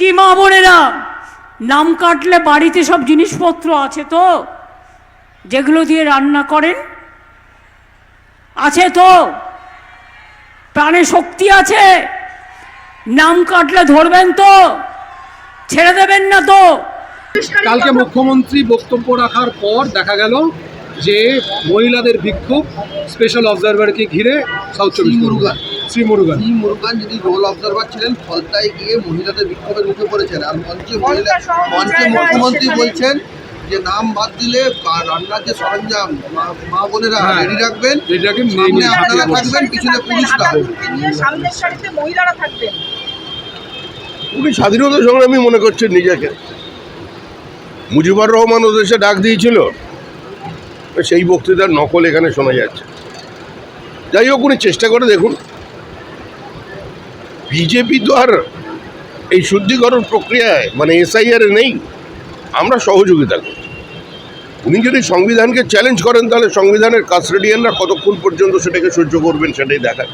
কি মা বোনেরা? নাম কাটলে বাড়িতে সব জিনিসপত্র আছে তো? যেগুলো দিয়ে রান্না করেন? আছে তো? প্রাণে শক্তি আছে? নাম কাটলে ধরবেন তো? ছেড়ে দেবেন না তো? কালকে মুখ্যমন্ত্রী বক্তব্য রাখার পর দেখা গেল যে মহিলাদের বিক্ষোভ স্পেশাল অবজারভারকে ঘিরে সাউথ চব্বিশ পরগনা। শ্রী মুরুগান শ্রী মুরুগান যিনি রোল অবজারভার ছিলেন ফলতায় গিয়ে মহিলাদের বিক্ষোভের মুখে পড়েছেন। আর মঞ্চে মহিলা মঞ্চে মুখ্যমন্ত্রী বলছেন যে নাম বাদ দিলে বা রান্নার যে সরঞ্জাম মা- মা বোনেরা হ্যাঁ। রেডি রাখবেন এটাকে নিয়ে সামনে আপনারা থাকবেন পিছনে মহিলারা থাকবেন। উনি স্বাধীনতা সংগ্রামী মনে করছেন নিজেকে। মুজিবুর রহমান ও দেশে ডাক দিয়েছিল। সেই বক্তৃতার নকল এখানে শোনা যাচ্ছে। যাই হোক উনি চেষ্টা করে দেখুন। বিজেপি তো আর এই শুদ্ধিকরণ প্রক্রিয়ায় মানে এসআইআর নেই। আমরা সহযোগিতা করি উনি যদি সংবিধানকে চ্যালেঞ্জ করেন, তাহলে সংবিধানের কাস্টেডিয়ানরা কতক্ষণ পর্যন্ত সেটাকে সহ্য করবেন সেটাই দেখার।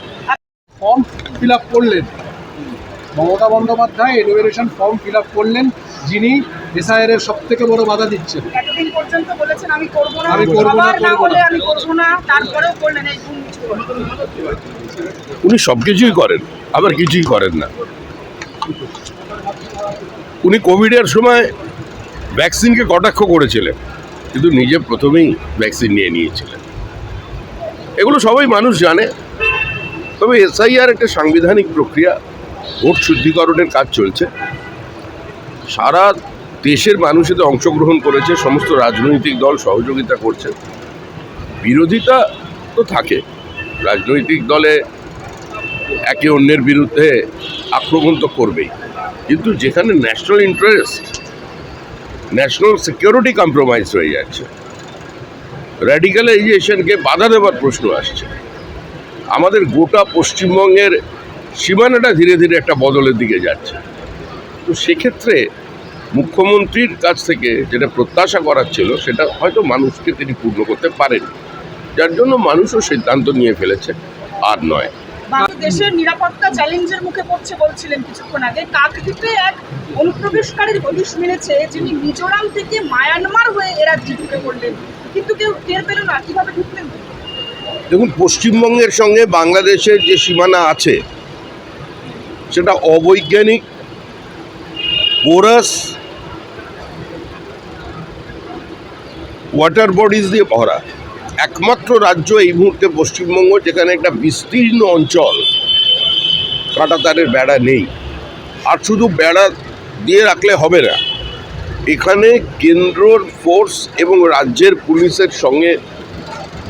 ফর্ম ফিল আপ করলেন। Mamata Bandyopadhyay enumeration form fill up করলেন, যিনি এসআইআর এর সব থেকে বড় বাধা দিচ্ছেন এতদিন পর্যন্ত বলেছেন আমি করব না আমি করব না, না করব আমি করব না। তারপরেও করলেন এই গুণ উনি সব কিছুই করেন আবার কিছুই করেন না। উনি কোভিডের সময় ভ্যাকসিনকে কটাক্ষ করেছিলেন কিন্তু নিজে প্রথমেই ভ্যাকসিন নিয়ে নিয়েছিলেন। এগুলো সবাই মানুষ জানে তবে এসআইআর একটা সাংবিধানিক প্রক্রিয়া ভোট শুদ্ধিকরণের কাজ চলছে। সারা দেশের মানুষ এতে অংশগ্রহণ করেছে, সমস্ত রাজনৈতিক দল সহযোগিতা করছে। বিরোধিতা তো থাকে। রাজনৈতিক দলে একে অন্যের বিরুদ্ধে আক্রমণ তো করবেই। কিন্তু যেখানে national interest national security compromise হয়ে যাচ্ছে র্যাডিক্যালাইজেশনকে বাধা দেওয়ার প্রশ্ন আসছে। আমাদের গোটা পশ্চিমবঙ্গের সীমানাটা ধীরে ধীরে একটা বদলের দিকে যাচ্ছে। তো সেক্ষেত্রে মুখ্যমন্ত্রীর কাছ থেকে যেটা প্রত্যাশা করার ছিল সেটা হয়তো মানুষকে তিনি পূর্ণ করতে পারেন। যার জন্য মানুষও সিদ্ধান্ত নিয়ে ফেলেছে আর নয়। বাংলাদেশের নিরাপত্তা চ্যালেঞ্জের মুখে পড়ছে বলছিলেন কিছুক্ষণ আগে কাকদ্বীপে এক অনুপ্রবেশকারীর হদিশ মিলেছে যিনি মিজোরাম থেকে মায়ানমার হয়ে এরা ঢুকে পড়লেন। কিন্তু কেউ টের পেল না কীভাবে ঢুকলেন? দেখুন পশ্চিমবঙ্গের সঙ্গে বাংলাদেশের যে সীমানা আছে সেটা অবৈজ্ঞানিক পোরাস ওয়াটার বডিজ দিয়ে ভরা। একমাত্র রাজ্য এই মুহূর্তে পশ্চিমবঙ্গ, যেখানে একটা বিস্তীর্ণ অঞ্চল কাঁটাতারের বেড়া নেই। আর শুধু বেড়া দিয়ে রাখলে হবে না, এখানে কেন্দ্রর ফোর্স এবং রাজ্যের পুলিশের সঙ্গে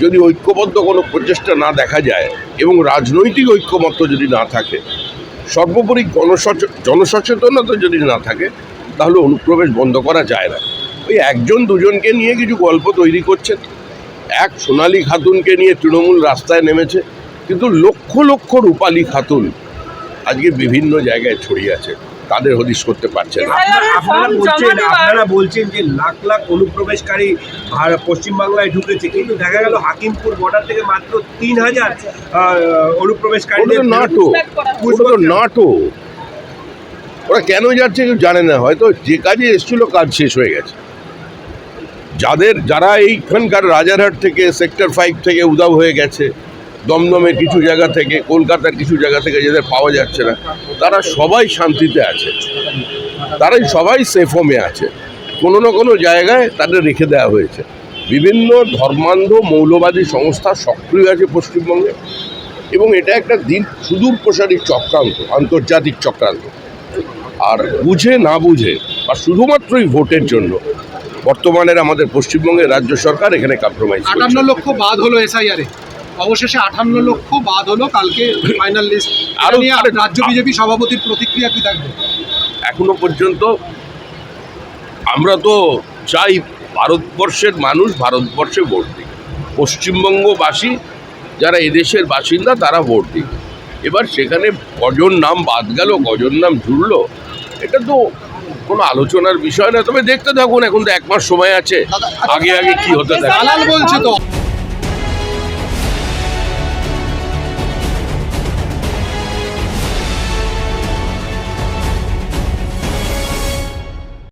যদি ঐক্যবদ্ধ কোনো প্রচেষ্টা না দেখা যায় এবং রাজনৈতিক ঐক্যমত্য যদি না থাকে, সর্বোপরি জনসচেতনতা যদি না থাকে, তাহলে অনুপ্রবেশ বন্ধ করা যায় না। ওই একজন দুজনকে নিয়ে কিছু গল্প তৈরি করছেন এক সোনালী খাতুনকে নিয়ে তৃণমূল রাস্তায় নেমেছে কিন্তু লক্ষ লক্ষ রূপালী খাতুন আজকে বিভিন্ন জায়গায় ছড়িয়ে আছে। তাদের হদিশ করতে পারছে না। আপনারা বলছেন আপনারা বলছেন যে লাখ লাখ অনুপ্রবেশকারী পশ্চিমবাংলায় ঢুকেছে কিন্তু দেখা গেল হাকিমপুর বর্ডার থেকে মাত্র তিন হাজার অনুপ্রবেশকারী নাটো। নাটো। ওরা কেন যাচ্ছে কেউ জানে না হয়তো যে কাজে এসেছিল কাজ শেষ হয়ে গেছে। যাদের, যারা এইখানকার রাজারহাট থেকে সেক্টর ফাইভ থেকে উদাও হয়ে গেছে, দমদমের কিছু জায়গা থেকে, কলকাতার কিছু জায়গা থেকে যাদের পাওয়া যাচ্ছে না, তারা সবাই শান্তিতে আছে। তারাই সবাই সেফ হোমে আছে। কোনো না কোনো জায়গায় তাদের রেখে দেওয়া হয়েছে। বিভিন্ন ধর্মান্ধ মৌলবাদী সংস্থা সক্রিয় আছে পশ্চিমবঙ্গে, এবং এটা একটা দিন সুদূর প্রসারী চক্রান্ত, আন্তর্জাতিক চক্রান্ত। আর বুঝে না বুঝে, বা শুধুমাত্রই ভোটের জন্য বর্তমানের আমাদের পশ্চিমবঙ্গের রাজ্য সরকার এখানে কম্প্রোমাইজ আটান্ন লক্ষ বাদ হলো এসআইআর অবশেষে আটান্ন লক্ষ বাদ হলো কালকে ফাইনাল লিস্ট আরো- রাজ্য বিজেপি সভাপতির প্রতিক্রিয়া কি থাকবে? এখনও পর্যন্ত আমরা তো চাই ভারতবর্ষের মানুষ ভারতবর্ষে ভোট দিক। পশ্চিমবঙ্গবাসী যারা এদেশের বাসিন্দা তারা ভোট দিক। এবার সেখানে কজন নাম বাদ গেল কজন নাম জুড়লো এটা তো কোনো আলোচনার বিষয় না তবে দেখতে থাকুন এখন তো এক মাস সময় আছে। আগে আগে কি হতে থাকে বলছে তো।